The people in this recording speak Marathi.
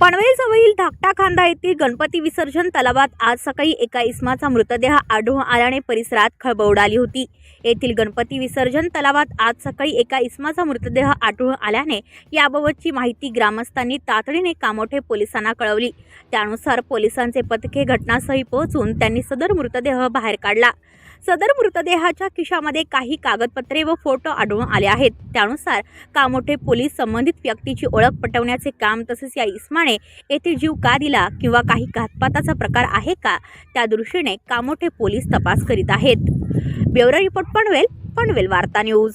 पनवेल जवळील धाकटा खांदा येथील गणपती विसर्जन तलावात आज सकाळी एका इसमाचा मृतदेह आढळून आल्याने परिसरात खळबळ उडाली होती. येथील गणपती विसर्जन तलावात आज सकाळी एका इसमाचा मृतदेह आढळून आल्याने याबाबतची माहिती ग्रामस्थांनी तातडीने कामोठे पोलिसांना कळवली. त्यानुसार पोलिसांचे पथके घटनास्थळी पोहोचून त्यांनी सदर मृतदेह बाहेर काढला. सदर मृतदेहाच्या खिशामध्ये काही कागदपत्रे व फोटो आढळून आले आहेत. त्यानुसार कामोठे पोलीस संबंधित व्यक्तीची ओळख पटवण्याचे काम तसेच या इस्माने येथे जीव का दिला किंवा काही घातपाताचा प्रकार आहे का त्या दृष्टीने कामोठे पोलीस तपास करीत आहेत. ब्युरो रिपोर्ट पनवेल पनवेल वार्ता न्यूज.